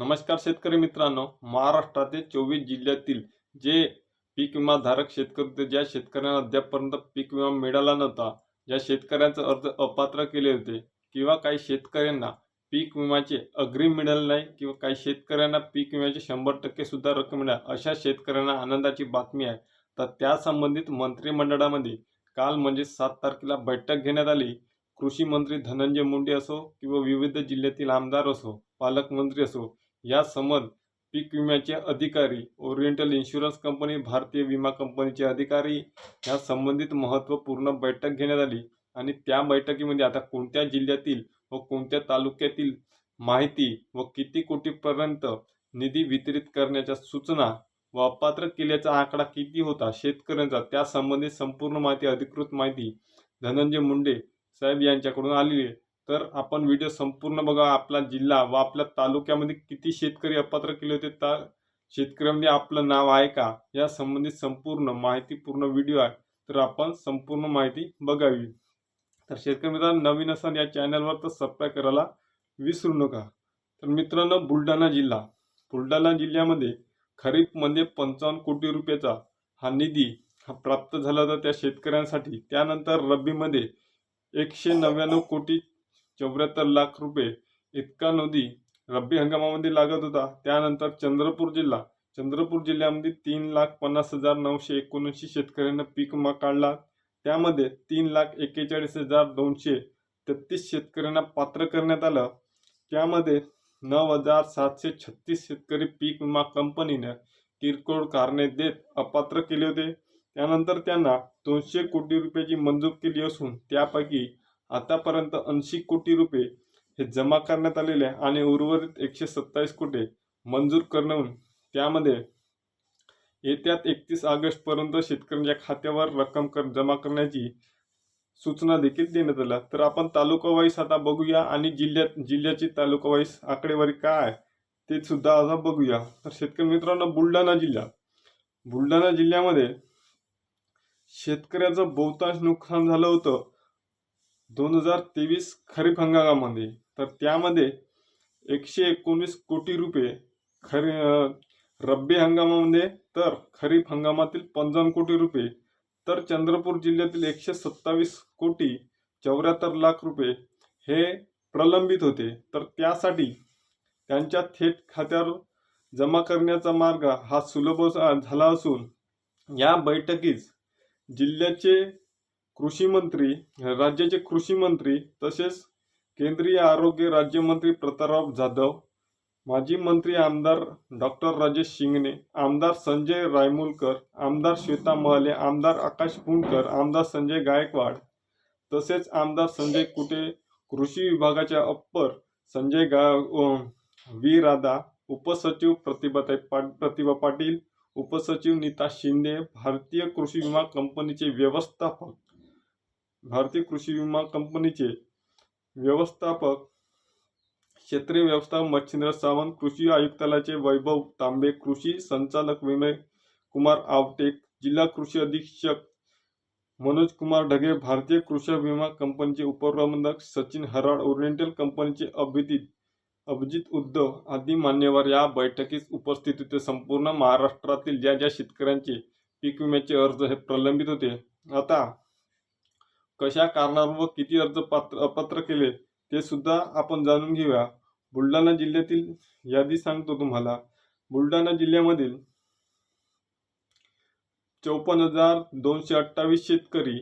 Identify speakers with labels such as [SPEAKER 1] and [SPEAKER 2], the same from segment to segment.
[SPEAKER 1] नमस्कार शेतकरी मित्रांनो. महाराष्ट्रातील चोवीस जिल्ह्यातील जे पीक विमा धारक शेतकरी होते ज्या शेतकऱ्यांना अद्यापपर्यंत पीक विमा मिळाला नव्हता ज्या शेतकऱ्यांचा अर्ज अपात्र केले होते किंवा काही शेतकऱ्यांना पीक विम्याचे अग्रिम मिळाले नाही किंवा काही शेतकऱ्यांना पीक विम्याचे शंभर टक्के सुद्धा रक्कम मिळाली अशा शेतकऱ्यांना आनंदाची बातमी आहे. तर त्या संबंधित मंत्रिमंडळामध्ये काल म्हणजे सात तारखेला बैठक घेण्यात आली. कृषी मंत्री धनंजय मुंडे असो किंवा विविध जिल्ह्यातील आमदार असो पालकमंत्री असो या समज पीक विम्याचे अधिकारी ओरिएंटल इन्शुरन्स कंपनी भारतीय विमा कंपनीचे अधिकारी या संबंधित महत्त्वपूर्ण बैठक घेण्यात आली. आणि त्या बैठकीमध्ये आता कोणत्या जिल्ह्यातील व कोणत्या तालुक्यातील माहिती व किती कोटीपर्यंत निधी वितरित करण्याच्या सूचना व अपात्र केल्याचा आकडा किती होता शेतकऱ्यांचा त्यासंबंधी संपूर्ण माहिती अधिकृत माहिती धनंजय मुंडे साहेब यांच्याकडून आलेली आहे. तर आपण व्हिडिओ संपूर्ण बघा. आपला जिल्हा व आपल्या तालुक्यामध्ये किती शेतकरी अपात्र केले होते? त्या शेतकऱ्यामध्ये आपलं नाव आहे का? या संबंधित संपूर्ण माहितीपूर्ण व्हिडिओ आहे. तर आपण संपूर्ण माहिती बघावी. तर शेतकरी मित्रांनो नवीन असाल या चॅनलवर तर सबस्क्राईब करायला विसरू नका. तर मित्रांनो बुलढाणा जिल्हा. बुलढाणा जिल्ह्यामध्ये खरीपमध्ये पंचावन्न कोटी रुपयाचा हा निधी हा प्राप्त झाला होता त्या शेतकऱ्यांसाठी. त्यानंतर रब्बीमध्ये एकशे नव्याण्णव कोटी चौऱ्याहत्तर लाख रुपये इतका नदी रब्बी हंगामामध्ये लागत होता. त्यानंतर चंद्रपूर जिल्हा चंद्रपूर जिल्ह्यामध्ये तीन लाख पन्नास हजार नऊशे एकोणऐंशी शेतकऱ्यांना पीक विमा काढला. त्यामध्ये तीन लाख एक्केचाळीस हजार दोनशे तेहतीस शेतकऱ्यांना पात्र करण्यात आलं. त्यामध्ये नऊ हजार सातशे छत्तीस शेतकरी पीक विमा कंपनीनं किरकोळ कारणे देत अपात्र केले होते. त्यानंतर त्यांना दोनशे कोटी रुपयाची मंजूर केली असून त्यापैकी आतापर्यंत ऐंशी कोटी रुपये हे जमा करण्यात आलेले आहे आणि उर्वरित एकशे सत्तावीस कोटी मंजूर करून त्यामध्ये येत्यात एकतीस ऑगस्टपर्यंत शेतकऱ्यांच्या खात्यावर रक्कम कर जमा करण्याची सूचना देखील देण्यात आल्या. तर आपण तालुका वाईस आता बघूया आणि जिल्ह्यात जिल्ह्याची तालुका वाईस आकडेवारी काय आहे ते सुद्धा आता बघूया. तर शेतकरी मित्रांनो बुलढाणा जिल्हा. बुलढाणा जिल्ह्यामध्ये शेतकऱ्याचं बहुतांश नुकसान झालं होतं. दोन हजार तेवीस खरीप हंगामामध्ये. तर त्यामध्ये एकशे एकोणीस कोटी रुपये खरी रब्बी हंगामामध्ये तर खरीप हंगामातील पंचावन्न कोटी रुपये तर चंद्रपूर जिल्ह्यातील एकशे सत्तावीस कोटी चौऱ्याहत्तर लाख रुपये हे प्रलंबित होते. तर त्यासाठी त्यांच्या थेट खात्यावर जमा करण्याचा मार्ग हा सुलभ झाला असून या बैठकीस जिल्ह्याचे कृषी मंत्री राज्याचे कृषी मंत्री तसेच केंद्रीय आरोग्य राज्यमंत्री प्रतापराव जाधव माजी मंत्री आमदार डॉक्टर राजेश शिंगणे आमदार संजय रायमुलकर आमदार श्वेता महाले आमदार आकाश पुणकर आमदार संजय गायकवाड तसेच आमदार संजय कुटे कृषी विभागाच्या अप्पर संजय गा वी व्ही राधा उपसचिव प्रतिभाताई पा प्रतिभा पाटील उपसचिव नीता शिंदे भारतीय कृषी विमा कंपनीचे व्यवस्थापक भारतीय कृषी विमा कंपनीचे व्यवस्थापक क्षेत्रीय व्यवस्था मच्छिंद्र सावंत कृषी आयुक्तालयाचे वैभव तांबे कृषी संचालक विनय कुमार आवटेक जिल्हा कृषी अधीक्षक मनोज कुमार ढगे भारतीय कृषी विमा कंपनीचे उपप्रबंधक सचिन हराड ओरिएंटल कंपनीचे अभिजित अभिजित उद्धव आदी मान्यवर या बैठकीस उपस्थित होते. संपूर्ण महाराष्ट्रातील ज्या ज्या शेतकऱ्यांचे पीक विम्याचे अर्ज हे प्रलंबित होते. आता कशा कारणावर व किती अर्ज पात्र अपात्र केले ते सुद्धा आपण जाणून घेऊया. बुलढाणा जिल्ह्यातील यादी सांगतो तुम्हाला. बुलढाणा जिल्ह्यामधील चौपन्न हजार दोनशे अठ्ठावीस शेतकरी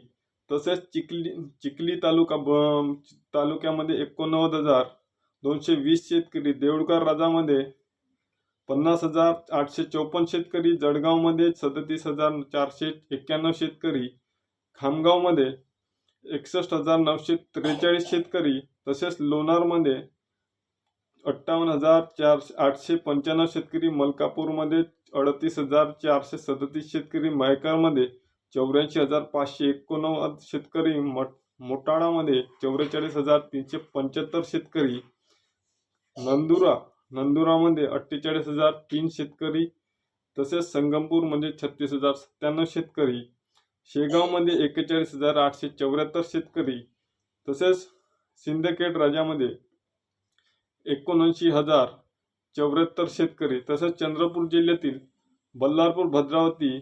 [SPEAKER 1] तसेच चिखली चिखली तालुका ब- तालुक्यामध्ये एकोणनव्वद हजार दोनशे वीस शेतकरी देऊळकर राजामध्ये पन्नास हजार आठशे चौपन्न शेतकरी जळगावमध्ये सदतीस हजार चारशे एक्क्याण्णव शेतकरी खामगावमध्ये एकसष्ट हजार नऊशे त्रेचाळीस शेतकरी तसेच लोणारमध्ये अठ्ठावन्न हजार चारशे आठशे पंच्याण्णव शेतकरी मलकापूरमध्ये अडतीस हजार चारशे सदतीस शेतकरी मयकरमध्ये चौऱ्याऐंशी हजार पाचशे एकोणनव्वद शेतकरी मट मोटाळामध्ये चौवेचाळीस हजार तीनशे पंच्याहत्तर शेतकरी नंदुरा नंदुरामध्ये अठ्ठेचाळीस हजार तीन शेतकरी तसेच संगमपूरमध्ये छत्तीस हजार सत्त्याण्णव शेतकरी शेगावमध्ये एक्केचाळीस हजार आठशे चौऱ्याहत्तर शेतकरी तसेच सिंदखेड राजामध्ये एकोणऐंशी हजार चौऱ्याहत्तर शेतकरी तसंच चंद्रपूर जिल्ह्यातील बल्लारपूर भद्रावती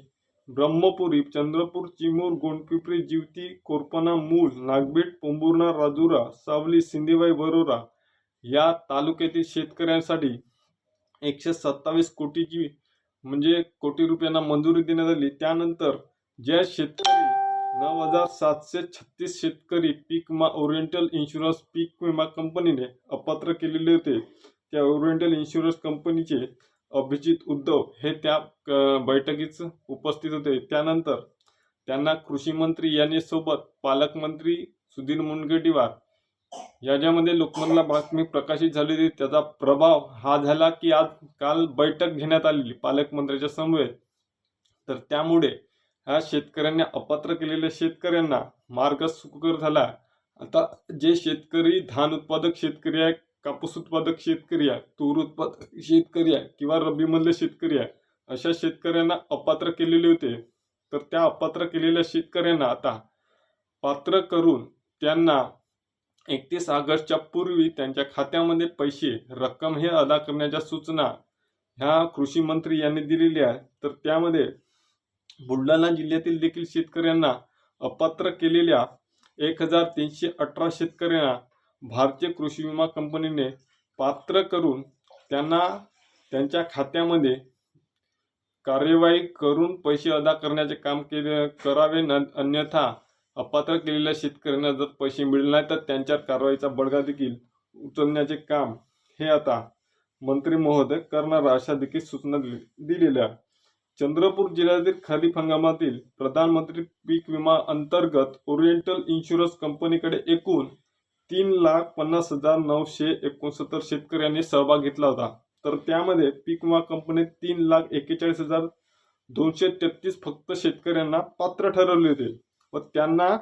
[SPEAKER 1] ब्रह्मपुरी चंद्रपूर चिमूर गोंडपिपरी जिवती कोरपणा मूल नागबीट पोंबुर्णा राजुरा सावली सिंधीबाई बरोरा या तालुक्यातील शेतकऱ्यांसाठी एकशे सत्तावीस कोटीची म्हणजे कोटी रुपयांना मंजुरी देण्यात आली. त्यानंतर ज्या शेतकरी नऊ हजार सातशे छत्तीस शेतकरी पीक विमा ओरिएंटल इन्शुरन्स पीक विमा कंपनीने अपात्र केलेले होते. त्या ओरिएंटल इन्शुरन्स कंपनीचे अभिजित उद्धव हे त्या बैठकीच उपस्थित होते. त्यानंतर त्यांना कृषी मंत्री यांनी सोबत पालकमंत्री सुधीर मुनगंटीवार याच्यामध्ये लोकमतला बातमी प्रकाशित झाली होती. त्याचा प्रभाव हा झाला की आज काल बैठक घेण्यात आलेली पालकमंत्र्याच्या समवेत. तर त्यामुळे ह्या शेतकऱ्यांनी अपात्र केलेल्या शेतकऱ्यांना मार्ग सुकर झाला. आता जे शेतकरी धान उत्पादक शेतकरी आहे कापूस उत्पादक शेतकरी आहे तूर उत्पादक शेतकरी आहे किंवा रब्बीमधले शेतकरी आहे अशा शेतकऱ्यांना अपात्र केलेले होते. तर त्या अपात्र केलेल्या शेतकऱ्यांना आता पात्र करून त्यांना एकतीस ऑगस्टच्या पूर्वी त्यांच्या खात्यामध्ये पैसे रक्कम हे अदा करण्याच्या सूचना ह्या कृषी मंत्री यांनी दिलेल्या आहेत. तर त्यामध्ये बुलढाणा जिल्ह्यातील देखील शेतकऱ्यांना अपात्र केलेल्या एक हजार तीनशे अठरा शेतकऱ्यांना भारतीय कृषी विमा कंपनीने पात्र करून त्यांना त्यांच्या खात्यामध्ये कार्यवाही करून पैसे अदा करण्याचे काम केले करावे न अन्यथा अपात्र केलेल्या शेतकऱ्यांना जर पैसे मिळले नाही तर त्यांच्यावर कारवाईचा बडगा देखील उचलण्याचे काम हे आता मंत्री महोदय करणार अशा देखील सूचना दिलेल्या चंद्रपूर जिल्ह्यातील खरीप हंगामातील प्रधानमंत्री पीक विमा अंतर्गत ओरिएंटल इन्शुरन्स कंपनीकडे एकूण तीन लाख पन्नास हजार नऊशे एकोणसत्तर शेतकऱ्यांनी सहभाग घेतला होता. तर त्यामध्ये पीक विमा कंपनीत तीन लाख एक्केचाळीस हजार दोनशे तेहतीस फक्त शेतकऱ्यांना पात्र ठरवले होते व त्यांना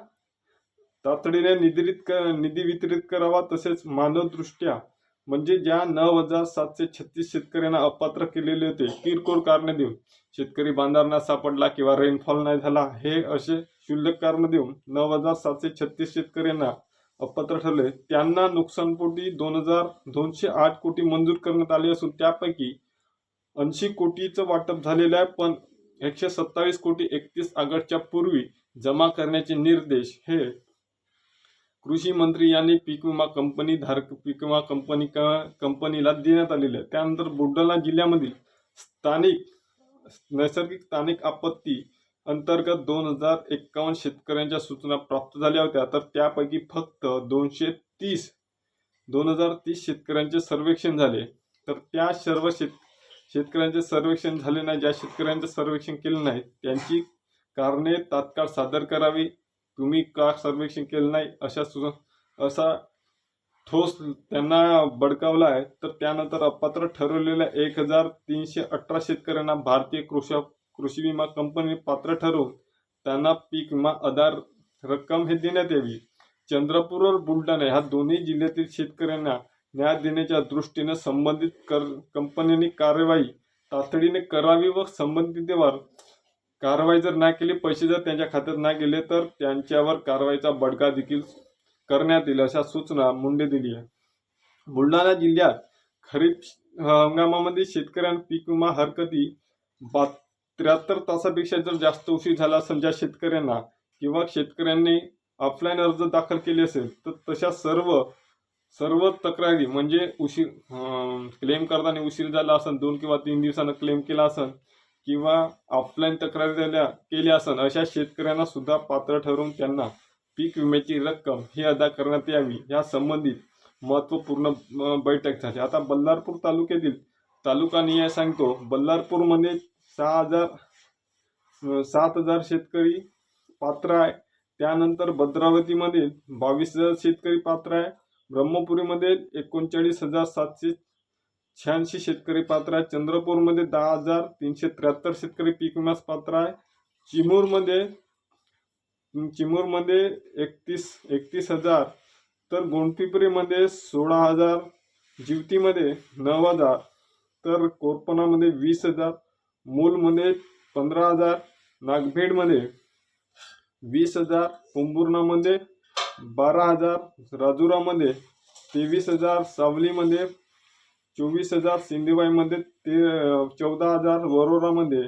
[SPEAKER 1] तातडीने निधीत निधी वितरित करावा तसेच मानवदृष्ट्या म्हणजे ज्या नऊ हजार सातशे छत्तीस शेतकऱ्यांना अपात्र केलेले होते किरकोळ कारणे देऊन. शेतकरी बांधारणा सापडला किंवा रेनफॉल नाही झाला हे असे क्षुल्लक कारण देऊन नऊ हजार सातशे छत्तीस शेतकऱ्यांना अपात्र ठरले. त्यांना नुकसानपोटी दोन हजार दोनशे आठ कोटी मंजूर करण्यात आले असून त्यापैकी ऐंशी कोटीचं वाटप झालेलं आहे पण एकशे सत्तावीस कोटी एकतीस ऑगस्टच्या पूर्वी जमा करण्याचे निर्देश हे कृषी मंत्री यांनी पीक विमा कंपनी धारक पीक विमा कंपनी कंपनीला देण्यात आलेले आहे. त्यानंतर बुलढाणा जिल्ह्यामधील स्थानिक नैसर्गिक स्थानिक आपत्ती अंतर्गत दोन हजार एक्कावन्न शेतकऱ्यांच्या सूचना प्राप्त झाल्या होत्या. तर त्यापैकी फक्त दोनशे तीस दोन हजार तीस शेतकऱ्यांचे सर्वेक्षण झाले. तर त्या सर्व शेत शेतकऱ्यांचे सर्वेक्षण झाले नाही. ज्या शेतकऱ्यांचे सर्वेक्षण केले नाही त्यांची कारणे तात्काळ सादर करावी. तुम्ही का सर्वेक्षण केलं नाही? अशा सु असा ठोस त्यांना बडकावला आहे. तर त्यानंतर अपात्र ठरवलेल्या एक हजार तीनशे अठरा शेतकऱ्यांना भारतीय कृषी कृषी विमा कंपनी पात्र ठरवून त्यांना पीक विमा आधार रक्कम हे देण्यात यावी. चंद्रपूर व बुलढाणा ह्या दोन्ही जिल्ह्यातील शेतकऱ्यांना न्याय देण्याच्या दृष्टीने संबंधित कर कंपनीने कार्यवाही तातडीने करावी व संबंधितेवर कारवाई जर नाही केली पैसे जर त्यांच्या खात्यात नाही गेले तर त्यांच्यावर कारवाईचा बडगा देखील करण्यात येईल अशा सूचना मुंडे दिली आहे. बुलढाणा जिल्ह्यात खरीप हंगामामध्ये शेतकऱ्यांना पीक विमा हरकती बा त्र्याहत्तर तासापेक्षा जर जास्त उशीर झाला असेल ज्या शेतकऱ्यांना किंवा शेतकऱ्यांनी ऑफलाईन अर्ज दाखल केले असेल तर तशा सर्व सर्व तक्रारी म्हणजे उशीर क्लेम करताना उशीर झाला असेल दोन किंवा तीन दिवसानं क्लेम केला असेल किंवा ऑफलाईन तक्रारी झाल्या केल्या असन अशा शेतकऱ्यांना सुद्धा पात्र ठरवून त्यांना पीक विम्याची रक्कम ही अदा करण्यात यावी या संबंधित महत्त्वपूर्ण बैठक झाली. आता बल्लारपूर तालुक्यातील तालुका निय सांगतो बल्लारपूरमध्ये सहा हजार सात हजार शेतकरी पात्र आहे. त्यानंतर भद्रावतीमध्ये बावीस हजार शेतकरी पात्र आहे. ब्रह्मपुरीमध्ये एकोणचाळीस हजार सातशे शहाऐंशी शेतकरी पात्र आहे. चंद्रपूरमध्ये दहा हजार तीनशे त्र्याहत्तर शेतकरी पीक विम्यास पात्र आहे. चिमूरमध्ये चिमूरमध्ये एकतीस एकतीस हजार. तर गोंडपिपरीमध्ये सोळा हजार. जिवतीमध्ये नऊ हजार. तर कोरपणामध्ये वीस हजार. मूलमध्ये पंधरा हजार. नागभेडमध्ये वीस हजार. पोंभुर्णामध्ये बारा हजार. राजुरामध्ये तेवीस हजार. सावलीमध्ये चोवीस हजार सिंधीबाईमध्ये ते चौदा हजार वरोरामध्ये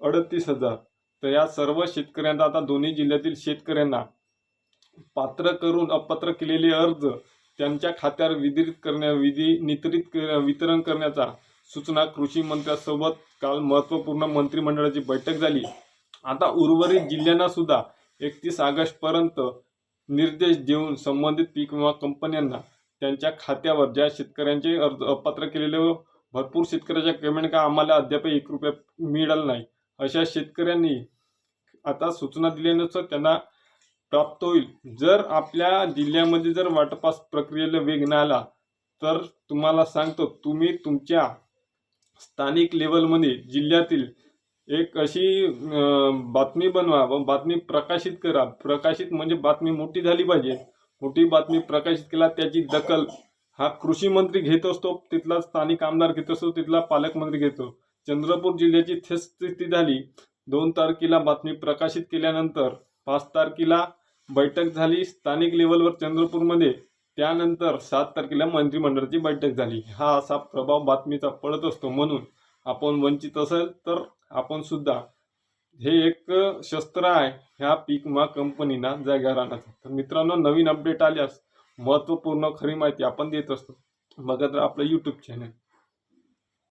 [SPEAKER 1] अडतीस हजार. तर या सर्व शेतकऱ्यांना आता दोन्ही जिल्ह्यातील शेतकऱ्यांना पात्र करून अपात्र केलेले अर्ज त्यांच्या खात्यावर वितरित करण्या विधी नितरित वितरण करण्याचा सूचना कृषी मंत्र्यासोबत काल महत्त्वपूर्ण मंत्रिमंडळाची बैठक झाली. आता उर्वरित जिल्ह्यांना सुद्धा एकतीस ऑगस्टपर्यंत निर्देश देऊन संबंधित पीक विमा कंपन्यांना त्यांच्या खात्यावर ज्या शेतकऱ्यांचे अर्ज अपात्र केलेले व भरपूर शेतकऱ्याच्या पेमेंट का आम्हाला अद्याप एक रुपया मिळाला नाही. अशा शेतकऱ्यांनी आता सूचना दिल्यानुसार त्यांना प्राप्त होईल. जर आपल्या जिल्ह्यामध्ये जर वाटपास प्रक्रियेला वेग नाही आला तर तुम्हाला सांगतो तुम्ही तुमच्या स्थानिक लेवलमध्ये जिल्ह्यातील एक अशी बातमी बनवा व बातमी प्रकाशित करा. प्रकाशित म्हणजे बातमी मोठी झाली पाहिजे. मोठी बातमी प्रकाशित केला त्याची दखल. हा कृषी मंत्री घेत असतो तिथला स्थानिक आमदार घेत असतो तिथला पालकमंत्री घेतो चंद्रपूर जिल्ह्याची थेट स्थिती झाली. दोन तारखेला बातमी प्रकाशित केल्यानंतर पाच तारखेला बैठक झाली स्थानिक लेवलवर चंद्रपूरमध्ये. त्यानंतर सात तारखेला मंत्रिमंडळाची बैठक झाली. हा असा प्रभाव बातमीचा पडत असतो म्हणून आपण वंचित असेल तर आपण सुद्धा हे एक शस्त्र आहे ह्या पीक विमा कंपनीना जागा राहण्याचा तर मित्रांनो नवीन अपडेट आल्यास महत्त्वपूर्ण खरी माहिती आपण देत असतो. बघत राहा आपलं यूट्यूब चॅनल